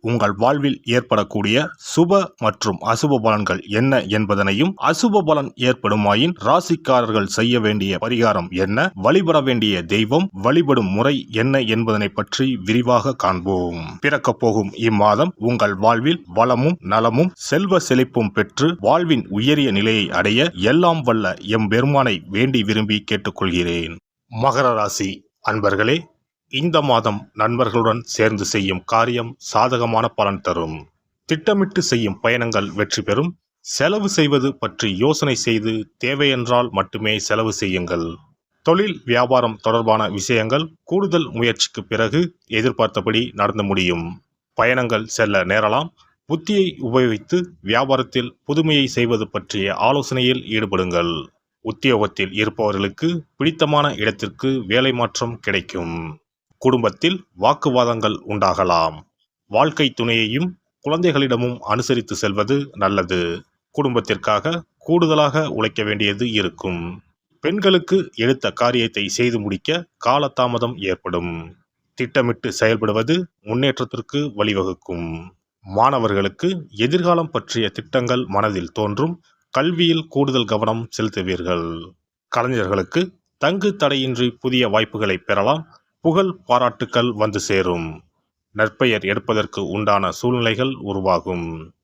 உங்கள் வாழ்வில் ஏற்படக்கூடிய சுப மற்றும் அசுப பலன்கள் என்ன என்பதனையும் அசுப பலன் ஏற்படுமாயின் ராசிக்காரர்கள் செய்ய வேண்டிய பரிகாரம் என்ன? வழிபட வேண்டிய தெய்வம் வழிபடும் முறை என்ன என்பதனை பற்றி விரிவாக காண்போம். பிறக்கப் போகும் இம்மாதம் உங்கள் வாழ்வில் வளமும் நலமும் செல்வ செழிப்பும் பெற்று வாழ்வின் உயரிய நிலையை அடைய எல்லாம் வல்ல எம்பெருமானை வேண்டி விரும்பி கேட்டுக்கொள்கிறேன். மகர ராசி அன்பர்களே இந்த மாதம் நண்பர்களுடன் சேர்ந்து செய்யும் காரியம் சாதகமான பலன் தரும். திட்டமிட்டு செய்யும் பயணங்கள் வெற்றி பெறும். செலவு செய்வது பற்றி யோசனை செய்து தேவையென்றால் மட்டுமே செலவு செய்யுங்கள். தொழில் வியாபாரம் தொடர்பான விஷயங்கள் கூடுதல் முயற்சிக்கு பிறகு எதிர்பார்த்தபடி நடந்து முடியும். பயணங்கள் செல்ல நேரலாம். புத்தியை உபயோகித்து வியாபாரத்தில் புதுமையை செய்வது பற்றிய ஆலோசனையில் ஈடுபடுங்கள். உத்தியோகத்தில் இருப்பவர்களுக்கு பிடித்தமான இடத்திற்கு வேலை மாற்றம் கிடைக்கும். குடும்பத்தில் வாக்குவாதங்கள் உண்டாகலாம். வாழ்க்கை துணையையும் குழந்தைகளிடமும் அனுசரித்து செல்வது நல்லது. குடும்பத்திற்காக கூடுதலாக உழைக்க வேண்டியது இருக்கும். பெண்களுக்கு எடுத்த காரியத்தை செய்து முடிக்க காலதாமதம் ஏற்படும். திட்டமிட்டு செயல்படுவது முன்னேற்றத்திற்கு வழிவகுக்கும். மாணவர்களுக்கு எதிர்காலம் பற்றிய திட்டங்கள் மனதில் தோன்றும் கல்வியில் கூடுதல் கவனம் செலுத்துவீர்கள். கலைஞர்களுக்கு தங்கு தடையின்றி புதிய வாய்ப்புகளை பெறலாம். புகழ் பாராட்டுக்கள் வந்து சேரும். நற்பெயர் எடுப்பதற்கு உண்டான சூழ்நிலைகள் உருவாகும்.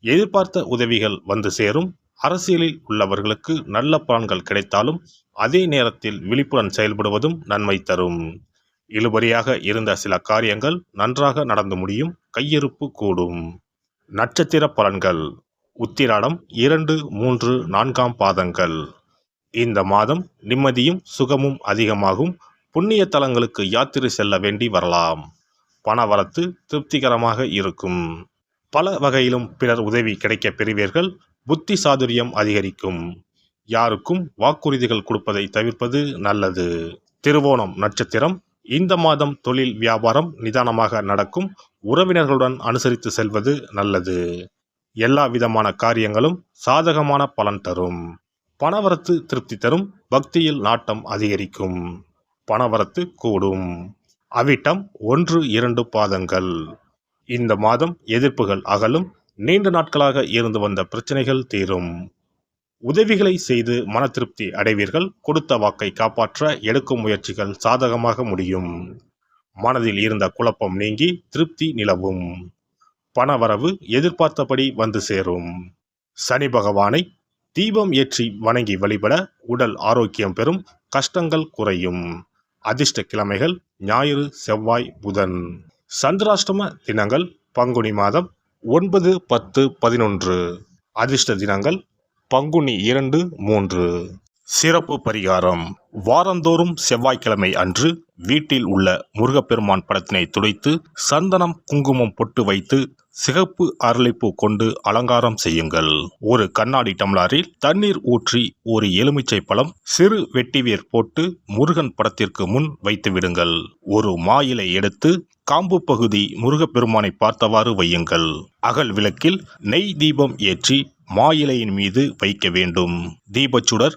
எதிர்பார்த்த உதவிகள் வந்து சேரும். அரசியலில் உள்ளவர்களுக்கு நல்ல பலன்கள் கிடைத்தாலும் அதே நேரத்தில் விழிப்புடன் செயல்படுவதும் நன்மை தரும். இழுபறியாக இருந்த சில காரியங்கள் நன்றாக நடந்து முடியும். கையிருப்பு கூடும். நட்சத்திர பலன்கள். உத்திராடம் இரண்டு மூன்று நான்காம் பாதங்கள். இந்த மாதம் நிம்மதியும் சுகமும் அதிகமாகும். புண்ணிய தலங்களுக்கு யாத்திரை செல்ல வேண்டி வரலாம். பணவரத்து திருப்திகரமாக இருக்கும். பல வகையிலும் பிறர் உதவி கிடைக்க பெறுவீர்கள். புத்தி சாதுரியம் அதிகரிக்கும். யாருக்கும் வாக்குறுதிகள் கொடுப்பதை தவிர்ப்பது நல்லது. திருவோணம் நட்சத்திரம். இந்த மாதம் தொழில் வியாபாரம் நிதானமாக நடக்கும். உறவினர்களுடன் அனுசரித்து செல்வது நல்லது. எல்லா விதமான காரியங்களும் சாதகமான பலன் தரும். பணவரத்து திருப்தி தரும். பக்தியில் நாட்டம் அதிகரிக்கும். பணவரத்து கூடும். அவிட்டம் ஒன்று இரண்டு பாதங்கள். இந்த மாதம் எதிர்ப்புகள் அகலும். நீண்ட நாட்களாக இருந்து வந்த பிரச்சனைகள் தீரும். உதவிகளை செய்து மன திருப்தி அடைவீர்கள். கொடுத்த வாக்கை காப்பாற்ற எடுக்கும் முயற்சிகள் சாதகமாக முடியும். மனதில் இருந்த குழப்பம் நீங்கி திருப்தி நிலவும். பணவரவு எதிர்பார்த்தபடி வந்து சேரும். சனி பகவானை தீபம் ஏற்றி வணங்கி வழிபட உடல் ஆரோக்கியம் பெறும். கஷ்டங்கள் குறையும். அதிர்ஷ்ட கிழமைகள் ஞாயிறு செவ்வாய் புதன். சந்திராஷ்டம தினங்கள் பங்குனி மாதம் ஒன்பது பத்து பதினொன்று. அதிர்ஷ்ட தினங்கள் பங்குனி இரண்டு மூன்று. சிறப்பு பரிகாரம். வாரந்தோறும் செவ்வாய்க்கிழமை அன்று வீட்டில் உள்ள முருகப்பெருமான் படத்தினை துடைத்து சந்தனம் குங்குமம் பொட்டு வைத்து சிகப்பு அரளிப்பூ கொண்டு அலங்காரம் செய்யுங்கள். ஒரு கண்ணாடி டம்ளாரில் தண்ணீர் ஊற்றி ஒரு எலுமிச்சை பழம் சிறு வெட்டிவேர் போட்டு முருகன் படத்திற்கு முன் வைத்து விடுங்கள். ஒரு மாயிலை எடுத்து காம்பு பகுதி முருகப்பெருமானை பார்த்தவாறு வையுங்கள். அகல் விளக்கில் நெய் தீபம் ஏற்றி மாயிலையின் மீது வைக்க வேண்டும். தீபச்சுடர்